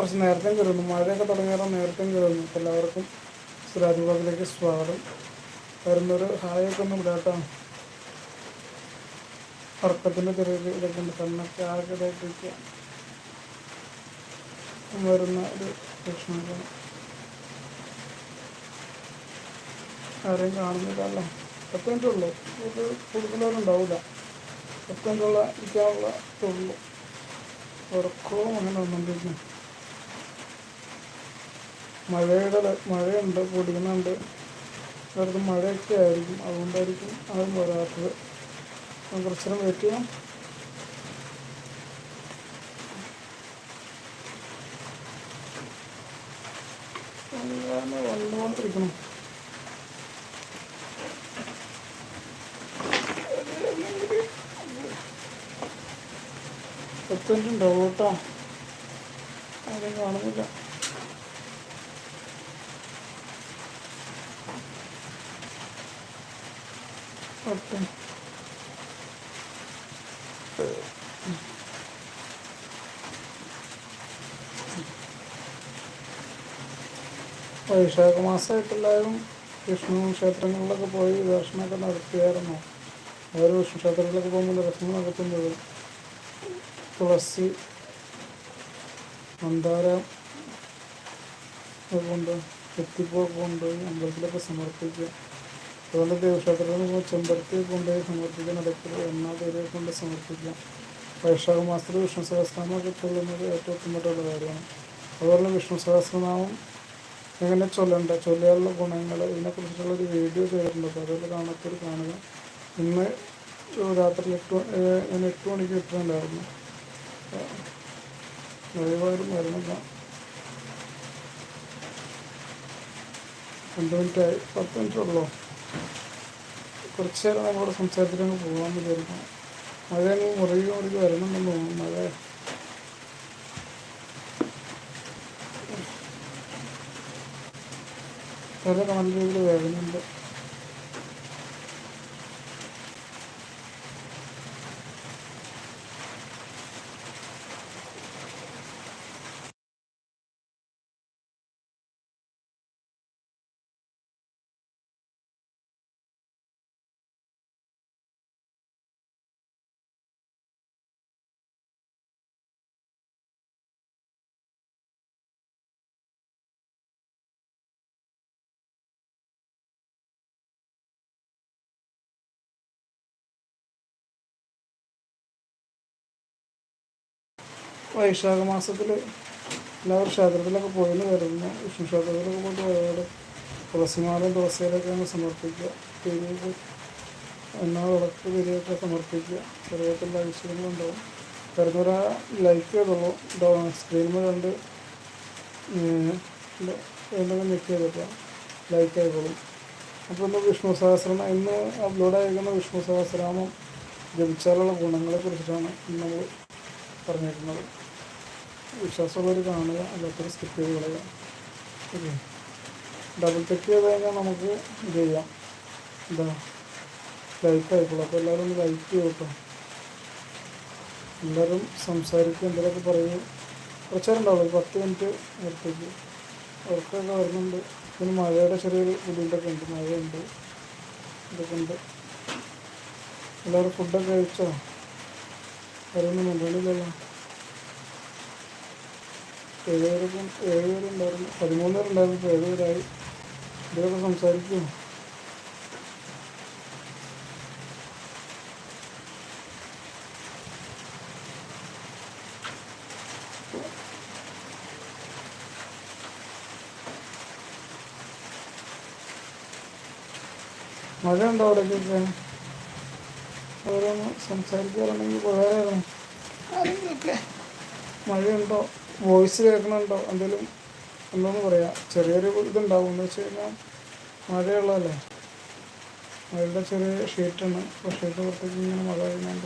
കുറച്ച് നേരത്തെ കയറുന്നു. മഴയൊക്കെ തുടങ്ങിയാൽ നേരത്തെ കയറുന്നു. എല്ലാവർക്കും ബ്ലോഗിലേക്ക് സ്വാഗതം. വരുന്നൊരു ഹായൊക്കെ ഒന്ന് വിടാട്ടോ ഉറക്കത്തിന്റെ ചെറിയ ഇതൊക്കെ ഉണ്ട്. കണ്ണൊക്കെ ആകെ ഇതായിട്ടിരിക്കുക. വരുന്ന ഒരു പ്രശ്നമാണ് ആരെയും കാണുന്നില്ലല്ലോ. പത്ത് മിനിറ്റ് ഉള്ളൂ. ഇത് കൂടുതലൊന്നുണ്ടാവില്ല പത്ത് മിനിറ്റുള്ള ഇരിക്കാനുള്ള തൊള്ളു ഉറക്കവും അങ്ങനെ വന്നുകൊണ്ടിരിക്കുന്നു മഴയുടെ മഴയുണ്ട് പൊടിയുന്നുണ്ട്. ചിലർക്ക് മഴയൊക്കെ ആയിരിക്കും. അതുകൊണ്ടായിരിക്കും അതും വരാത്തത്. കുറച്ചു നേരം വെയിറ്റ് ചെയ്യാം വന്നുകൊണ്ടിരിക്കണം പത്ത് മിനിറ്റ് കേട്ടോ. ആരും കാണുന്നില്ല. ഓക്കെ വൈശാഖ മാസമായിട്ട് എല്ലാവരും വിഷ്ണു ക്ഷേത്രങ്ങളിലൊക്കെ പോയി ദർശനമൊക്കെ നടത്തിയായിരുന്നു. ഓരോ വിഷ്ണു ക്ഷേത്രങ്ങളിലൊക്കെ പോകുമ്പോൾ ദർശനം നടത്തുന്നത് തുളസി മന്ദാരം കൊണ്ട് എത്തിപ്പോക്ക് കൊണ്ടുപോയി അമ്പലത്തിലൊക്കെ സമർപ്പിക്കുക. അതുപോലെ ദേവക്ഷേത്രത്തിൽ ചെമ്പരത്തി കൊണ്ടുപോയി സമർപ്പിക്കാൻ നടക്കുക എണ്ണ പേരെ കൊണ്ട് സമർപ്പിക്കാം. വൈശാഖ മാസത്തിൽ വിഷ്ണു സഹസ്രനാമൊക്കെ ചൊല്ലുന്നത് ഏറ്റവും ഉത്തമമായിട്ടുള്ള കാര്യമാണ്. അതുപോലെ വിഷ്ണു സഹസ്രനാമം എങ്ങനെ ചൊല്ലണ്ട ചൊല്ലിയാലുള്ള ഗുണങ്ങൾ ഇതിനെക്കുറിച്ചിട്ടുള്ള ഒരു വീഡിയോ ചെയ്തിട്ടുണ്ട്. അപ്പോൾ അതൊക്കെ കാണത്തിൽ കാണുക. ഇന്ന് രാത്രി എട്ട് ഞാൻ എട്ട് മണിക്ക് ഇട്ടിട്ടുണ്ടായിരുന്നു ദയവായാലും വരുന്നില്ല രണ്ട് മിനിറ്റായി. പത്ത് മിനിറ്റ് ഉള്ളൂ? കുറച്ച് നേരം നമ്മളോട് സംസാരത്തിൽ പോകാൻ വിചാരിക്കണം മഴ അങ്ങ് മുറുകി മുറുകി വരണമെന്ന് തോന്നുന്നു മഴ. ചില നല്ല രീതിയിൽ വേദനയുണ്ട് വൈശാഖ മാസത്തിൽ എല്ലാവരും ക്ഷേത്രത്തിലൊക്കെ പോയിന്ന് വരുന്നു. വിഷ്ണു ക്ഷേത്രത്തിലൊക്കെ പോയിട്ട് ഒരുപാട് തുളസിമാലും തുളസിയിലൊക്കെ അങ്ങ് സമർപ്പിക്കുക. തിരിയൊക്കെ എണ്ണ വിളക്ക് തിരിയൊക്കെ സമർപ്പിക്കുക. ചെറിയത്തുള്ള ഐശ്വര്യങ്ങളുണ്ടാവും വരുന്നവരാ ലൈക്ക് ചെയ്തോളൂ. സ്ക്രീനിൽ കണ്ട് എന്തെങ്കിലും ഞെക്ക് ചെയ്തിട്ട് ലൈക്ക് ആയിക്കോളും അപ്പോൾ ഇന്ന് വിഷ്ണു സഹസ്രം ഇന്ന് അപ്ലോഡ് ആയിരിക്കുന്ന വിഷ്ണു സഹസ്രനാമം ജപിച്ചാലുള്ള ഗുണങ്ങളെ കുറിച്ചിട്ടാണ് ഇന്ന് നമ്മൾ പറഞ്ഞിരിക്കുന്നത് വിശ്വാസമുള്ളവർ കാണുക അല്ലാത്തവർ സ്കിപ്പ് ചെയ്ത് കളയുക ഓക്കെ ഡബിൾ ചെക്ക് ചെയ്ത് കഴിഞ്ഞാൽ നമുക്ക് ഇത് ചെയ്യാം. എന്താ? ലൈക്ക് ആയിക്കോളും. അപ്പോൾ എല്ലാവരും ഒന്ന് ലൈക്ക് ചെയ്യും കേട്ടോ. എല്ലാവരും സംസാരിക്കുക എന്തെങ്കിലുമൊക്കെ പറയും. കുറച്ച് നേരം ഉണ്ടാവുള്ളൂ ഒരു പത്ത് മിനിറ്റ് നേരത്തേക്ക്. ഉറക്കമൊക്കെ വരുന്നുണ്ട്. പിന്നെ മഴയുടെ ചെറിയൊരു ബുദ്ധിമുട്ടൊക്കെ ഉണ്ട്. മഴയുണ്ട്. ഇതൊക്കെ ഉണ്ട്. എല്ലാവരും ഫുഡൊക്കെ കഴിച്ചോ? അവരൊന്നും കൊണ്ടുവന്നില്ലല്ലോ ഏഴുപേരൊക്കെ ഏഴുപേരുണ്ടായിരുന്നു പതിമൂന്ന് പേരുണ്ടായിരുന്നു ഇപ്പോൾ ഏഴുപേരായി ഇതൊക്കെ സംസാരിക്കും മഴ ഉണ്ടോ അവിടെ ഓരോന്ന് സംസാരിക്കാറുണ്ടെങ്കിൽ കുറേ മഴയുണ്ടോ? വോയിസ് കേൾക്കണുണ്ടോ? എന്തെങ്കിലും എന്താന്ന് പറയാ. ചെറിയൊരു ഇതുണ്ടാവും. എന്ന് വെച്ച് കഴിഞ്ഞാൽ മഴയുള്ളതല്ലേ? മഴയുടെ ചെറിയ ഷീറ്റാണ്. അപ്പോൾ ഷീറ്റ് പുറത്തേക്ക് ഇങ്ങനെ മഴ കഴിഞ്ഞാൽ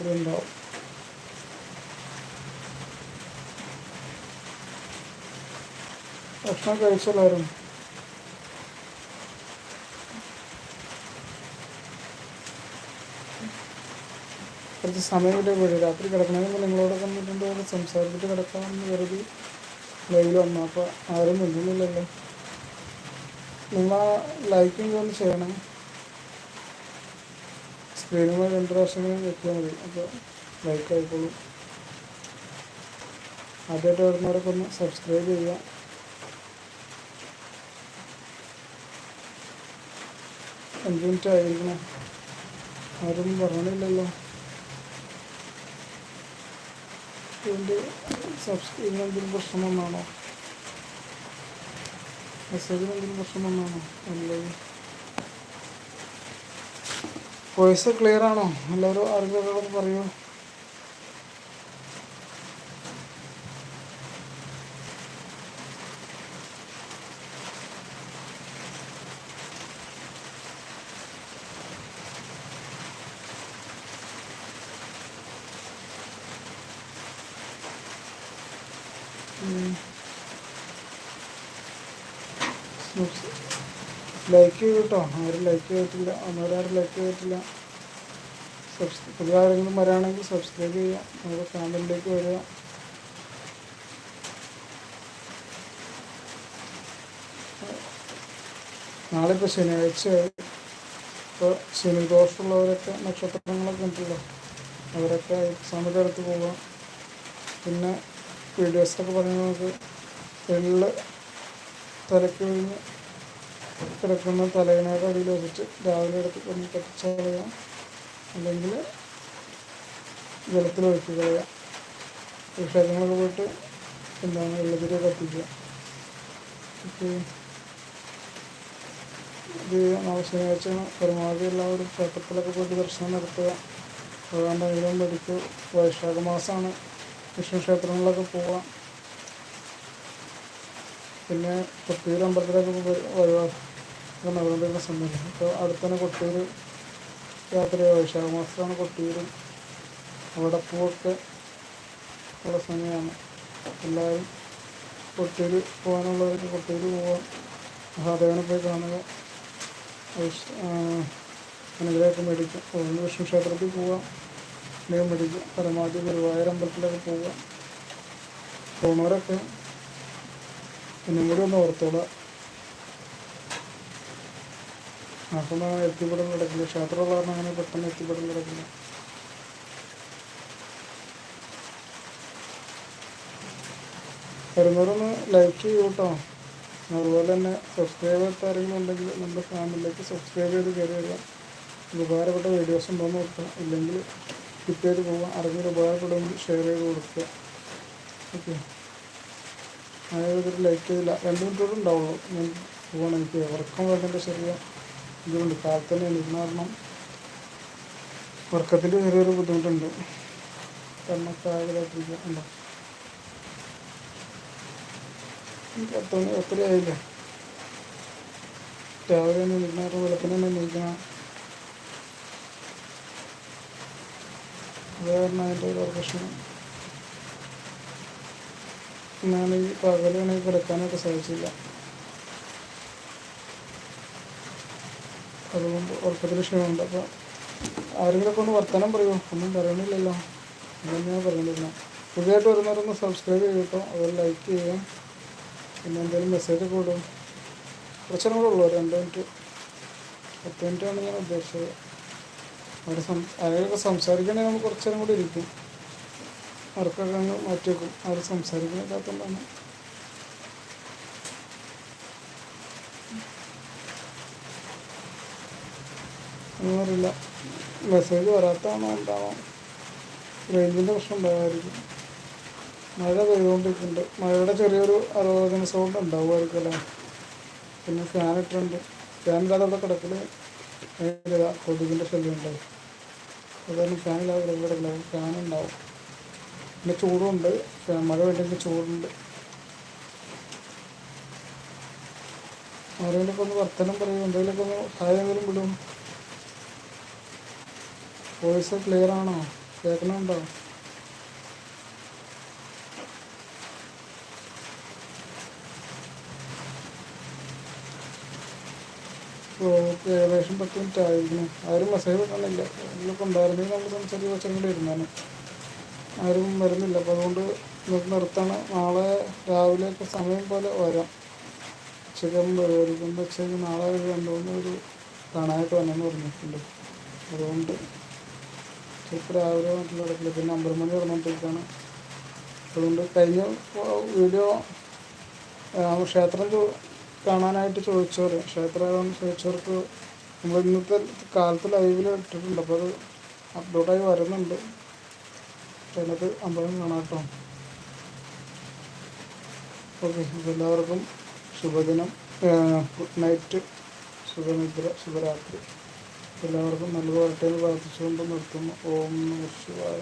ഇതുണ്ടാവും. ഭക്ഷണം കഴിച്ചല്ലായിരുന്നു കുറച്ച് സമയമില്ല പോയി. രാത്രി കിടക്കണമെങ്കിൽ നിങ്ങളോടൊക്കെ വന്നിട്ടുണ്ട് സംസാരിച്ചിട്ട് കിടക്കാമെന്ന് കരുതി ലൈവിൽ വന്നു. അപ്പോൾ ആരും നിൽക്കുന്നില്ലല്ലോ നിങ്ങൾ ലൈക്കും ഒന്ന് ചെയ്യണം. സ്ക്രീനുമായി രണ്ട് പ്രാവശ്യം വെച്ചാൽ മതി. അപ്പോൾ ലൈക്ക് ആയിക്കോളും. ആദ്യമായിട്ട് വരുന്നവരൊക്കെ ഒന്ന് സബ്സ്ക്രൈബ് ചെയ്യുക. അഞ്ച് മിനിറ്റ് ആയിരിക്കണം. ആരും പറഞ്ഞില്ലല്ലോ. ഇതിന്റെ സബ്സ്ക്രൈബിന് എന്തെങ്കിലും പ്രശ്നം വന്നാണോ? മെസ്സേജിന് എന്തെങ്കിലും പ്രശ്നം വന്നാണോ? അല്ലേ? വോയിസ് ക്ലിയർ ആണോ? എല്ലാവരും ആരെങ്കിലും പറയൂ. ലൈക്ക് കേട്ടോ ആരും ലൈക്ക് ചെയ്തിട്ടില്ല. ഒന്നൊരാരും ലൈക്ക് ചെയ്തിട്ടില്ല. സബ്സ്ക്രൈബ് പുതിയ ആരെങ്കിലും വരാണെങ്കിൽ സബ്സ്ക്രൈബ് ചെയ്യുക നമ്മുടെ ചാനലിലേക്ക് വരിക. നാളെ ഇപ്പോൾ ശനിയാഴ്ച ഇപ്പോൾ ശനി ദോഷമുള്ളവരൊക്കെ നക്ഷത്രങ്ങളൊക്കെ ഉണ്ടല്ലോ. അവരൊക്കെ എക്സാമിന്റെ അടുത്ത് പോവുക പിന്നെ വീഡിയോസൊക്കെ പറഞ്ഞ് നമുക്ക് എള്ള് തലയ്ക്ക് കഴിഞ്ഞ് കിടക്കുന്ന തലയിണയുടെ അടിയിൽ വെച്ചിട്ട് രാവിലെ എടുത്ത് കൊണ്ട് കത്തിച്ച് അല്ലെങ്കിൽ ജലത്തിൽ ഒഴിച്ച് കളയാം. വിഷയങ്ങളൊക്കെ പോയിട്ട് എന്താണ് വെള്ളത്തിൽ കത്തിക്കുക. ഓക്കെ ഇത് ശനിയാഴ്ച പരമാവധി എല്ലാവരും ക്ഷേത്രത്തിലൊക്കെ പോയിട്ട് ദർശനം നടത്തുക. ഭഗവാന്റെ അനുഗ്രഹം പഠിക്കുക വൈശാഖ മാസമാണ് വിഷ്ണു ക്ഷേത്രങ്ങളിലൊക്കെ പോവാം. പിന്നെ കൊട്ടിയൂർ അമ്പലത്തിലൊക്കെ വരുവാ നവരന്തര അപ്പോൾ ഇപ്പോൾ അടുത്തന്നെ കൊട്ടിയൂർ രാത്രി വൈശാഖ മാസമാണ് കൊട്ടിയൂർ അവിടെ പൂവൊക്കെ ഉള്ള സമയമാണ്. എല്ലാവരും കൊട്ടിയൂർ പോകാനുള്ളവർക്ക് കൊട്ടിയൂർ പോകാം മഹാദേവനെ പോയി കാണുക. അനുഗ്രഹമൊക്കെ മേടിക്കും അതുകൊണ്ട് വിഷ്ണു ക്ഷേത്രത്തിൽ പോകാം അല്ലെങ്കിൽ മേടിക്കും പരമാവധി ഗുരുവായൂർ അമ്പലത്തിലൊക്കെ പോകാം പോകുന്നവരൊക്കെ ഒന്നും കൂടി ഒന്ന് ഓർത്തോളാം. അപ്പം എത്തിപ്പെടൽ നടക്കില്ല. ക്ഷേത്രമുള്ള കാരണം അങ്ങനെ പെട്ടെന്ന് എത്തിപ്പെടൽ നടക്കില്ല. വരുന്നവരൊന്ന് ലൈക്ക് ചെയ്യൂ കേട്ടോ അതുപോലെ തന്നെ സബ്സ്ക്രൈബ് ചെയ്ത ആരെങ്കിലും ഉണ്ടെങ്കിൽ നമ്മുടെ ഫാമിലിയിലേക്ക് സബ്സ്ക്രൈബ് ചെയ്ത് കയറി വരിക. ഉപകാരപ്പെട്ട വീഡിയോസ് ഉണ്ടോ എന്ന് നോക്കുക. ഇല്ലെങ്കിൽ സ്കിപ്പ് ചെയ്ത് പോവുക. അറിഞ്ഞൊരു ഉപകാരപ്പെടുമെങ്കിൽ ഷെയർ ചെയ്ത് കൊടുക്കുക. ഓക്കെ അതായത് ലൈക്ക് ചെയ്തില്ല. രണ്ട് മിനിറ്റ് ഉണ്ടാവുള്ളൂ ഞാൻ പോകണം എനിക്ക് ഉറക്കം വേണ്ടതിന്റെ ചെറിയ ഇതുകൊണ്ട് കാലത്ത് തന്നെ എണീക്കുന്ന കാരണം ഉറക്കത്തിൽ ചെറിയൊരു ബുദ്ധിമുട്ടുണ്ട്. കണ്ണൊക്കെ ആയതായിട്ടിരിക്കുക ഉണ്ടോ? പത്ത് മണി എത്രയായില്ലേ രാവിലെ തന്നെ എണീക്കുന്ന വെളുപ്പിനെ തന്നെ കാരണം അതിന്റെ ഒരു പ്രശ്നം. ഞാൻ ഈ പകലാണെങ്കിൽ കിടക്കാനൊക്കെ സാധിച്ചില്ല. അതുകൊണ്ട് ഉറക്കത്തിൽ ക്ഷീണമുണ്ട്. അപ്പോൾ ആരെങ്കിലും കൊണ്ട് വർത്തമാനം പറയുമോ? ഒന്നും പറയണില്ലല്ലോ. അങ്ങനെ ഞാൻ പറയണില്ല പുതിയതായിട്ട് വരുന്നവരൊന്ന് സബ്സ്ക്രൈബ് ചെയ്യട്ടോ അവർ ലൈക്ക് ചെയ്യുക. പിന്നെ എന്തെങ്കിലും മെസ്സേജ് ഒക്കെ വിടും കുറച്ചും കൂടെ ഉള്ളൂ. രണ്ട് മിനിറ്റ് പത്ത് മിനിറ്റാണ് ഞാൻ ഉദ്ദേശിച്ചത്. അവിടെ സം ആരെങ്കിലുമൊക്കെ സംസാരിക്കണമെങ്കിൽ നമുക്ക് കുറച്ചേരം കൂടി ഇരിക്കും. അവർക്കൊക്കെ അങ്ങ് മാറ്റി വെക്കും അവർ സംസാരിക്കുന്നില്ലാത്തതുകൊണ്ടാണ് ഒന്നുമറിയില്ല മെസ്സേജ് വരാത്തതാണോ എന്താണോ റേഞ്ചിന്റെ പ്രശ്നം ഉണ്ടാകുമായിരിക്കും മഴ പെയ്തുകൊണ്ടിരിക്കുന്നുണ്ട്. മഴയുടെ ചെറിയൊരു അരോചന സൗണ്ട് ഉണ്ടാവുമായിരിക്കും അല്ലേ? പിന്നെ ഫാൻ ഇട്ടിട്ടുണ്ട്. ഫാൻ ഇല്ലാതെ അവിടെ ഭയങ്കര കൊതുകിന്റെ ശല്യം ഉണ്ടാവും. അതുകാരണം ഫാനില്ലാതെ കിടക്കില്ല ഫാൻ ഉണ്ടാവും. പിന്നെ ചൂടുണ്ട്. മഴ വേണ്ടെങ്കിൽ ചൂടുണ്ട്. ആരെങ്കിലൊക്കെ ഒന്ന് വർത്തനം പറയും. എന്തെങ്കിലുമൊക്കെ ഒന്ന് സഹായം വിടും. വോയിസ് ക്ലിയർ ആണോ? കേൾക്കണുണ്ടോ ഓക്കെ. ഏകദേശം പത്ത് മിനിറ്റ് ആയിരുന്നു ആരും മെസ്സേജ് വിടണില്ല ഇതിലൊക്കെ ഉണ്ടായിരുന്നെങ്കിൽ നമ്മൾ സംസാരിച്ച് കുറച്ചും കൂടി ഇരുന്നാണ് ആരും വരുന്നില്ല. അപ്പോൾ അതുകൊണ്ട് നമുക്ക് നിർത്തണം. നാളെ രാവിലെയൊക്കെ സമയം പോലെ വരാം. ഉച്ചയ്ക്കും ഉച്ചയ്ക്ക് നാളെ ഒരു രണ്ട് ഒരു കാണാനായിട്ട് വന്നെന്ന് പറഞ്ഞിട്ടുണ്ട്. അതുകൊണ്ട് ചിലപ്പോൾ രാവിലെ വീട്ടിൽ നടക്കില്ല പിന്നെ അമ്പത് മണി നടന്നുകൊണ്ടിരിക്കുകയാണ് അതുകൊണ്ട് കഴിഞ്ഞ വീഡിയോ ക്ഷേത്രം കാണാനായിട്ട് ചോദിച്ചവർ ക്ഷേത്രം ചോദിച്ചവർക്ക് നമ്മൾ ഇന്നത്തെ കാലത്ത് ലൈവിൽ ഇട്ടിട്ടുണ്ട്. അപ്പോൾ അത് അപ്ലോഡായി വരുന്നുണ്ട്. അതിനകത്ത് അമ്പലം കാണാം കേട്ടോ. ഓക്കെ അപ്പോൾ എല്ലാവർക്കും ശുഭദിനം. ഗുഡ് നൈറ്റ് ശുഭനിദ്ര ശുഭരാത്രി. എല്ലാവർക്കും നല്ലത് വരട്ടെ എന്ന് പ്രാർത്ഥിച്ചുകൊണ്ട് നിർത്തുന്നു. ഓം ശിവായ.